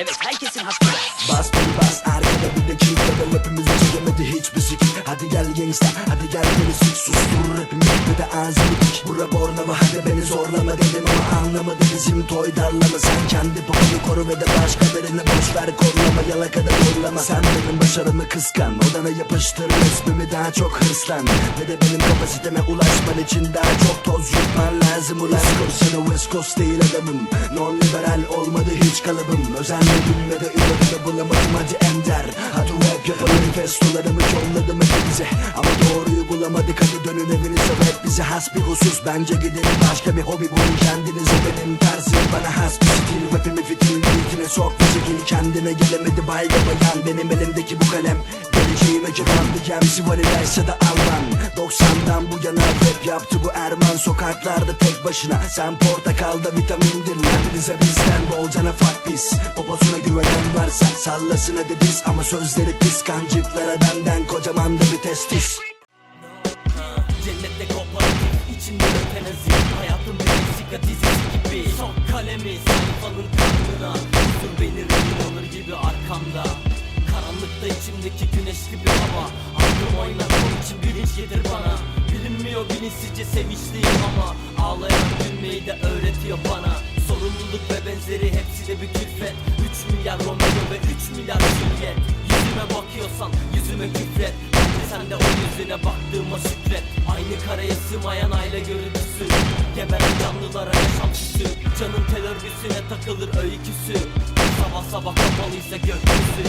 Evet herkesin hakkı. Bas bir bas arkada bir de çift pedal hepimiz çekemedi hiçbir sik. Hadi gel gangsta hadi gel beni sik. Sustur rapimi ve de ağzını dik. Bura Bornova hadi beni zorlama dedim ama anlamadı bizim toy darlama. Sen kendi poponu koru ve de başka birini boş ver korlama Yalakada yollama. Sen benim başarımı kıskan. Odana yapıştır resmimi daha çok hırslan. Ve de benim kapasiteme ulaşman için daha çok toz yutman lazım ulan Korsana West Coast değil adamım. Non liberal olmadı hiç kalıbım. Özenmedim ve de ümidi bulamadım. Hadi ender. Hadi rap yapalım. Festolarımı yolladım hepinize. Ama doğruyu bulamadık. Hadi dönün evinize. Rap bize has bir husus. Bence gidin Başka bir hobi bulun kendinize. Benim tarzım Bana has bir stil. Rapimi fitil Bilgine sok. Müzikin kendine gelemedi. Bayga bayan Benim elimdeki bu kalem Geleceğime cevandı gemsi var ilerse de Alman. 90'dan bu yana rap yaptı bu Erman. Sokaklarda tek başına. Sen portakalda vitamindir. Hepinize bizden bolcana fuck pis Poposuna güvenen varsa sallasın hadi biz. Ama sözleri pis kancıklara benden Kocaman da bir testis. Cennette kooperatif içinde ötenazi Hayatım bir Meksika dizisi gibi. Son kalemi sayfanın karnına Huzur beni alır gibi arkamda gibi hava Aklım oynar onun için bilinç getir bana. Bilinmiyor bilinçsizce sevinçliyim ama Ağlayan gülmeyi de öğretiyor bana. Sorumluluk ve benzeri hepsi de bir külfet. 3 milyar Romeo ve 3 milyar Juliet. Yüzüme bakıyorsan yüzüme küfret. Bence sen de o yüzüne baktığıma şükret. Aynı karaya sığmayan aile görüntüsü. Geberen canlılara yaşantısı Canın tel örgüsüne takılır öyküsü. Sabah sabah kapalıysa gökyüzü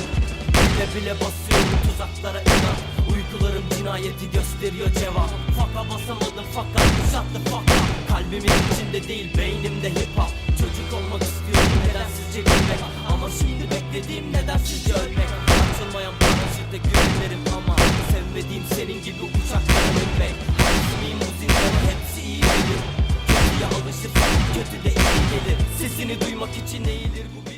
Bile bile basıyorum tuzaklara inan. Uykularım cinayeti gösteriyor cevap. Faka basamadım fakat fuck up Kalbimin içinde değil beynimde hip hop. Çocuk olmak istiyorum nedensizce gülmek Ama şimdi beklediğim nedensizce ölmek. Açılmayan paraşütte güvenlerim ama Sevmediğim senin gibi uçaklara binmek. Hangisi miyim bu zindanı hepsi iyi bilir Kötüye alışırsan kötü de iyi gelir. Sesini duymak için eğilir bu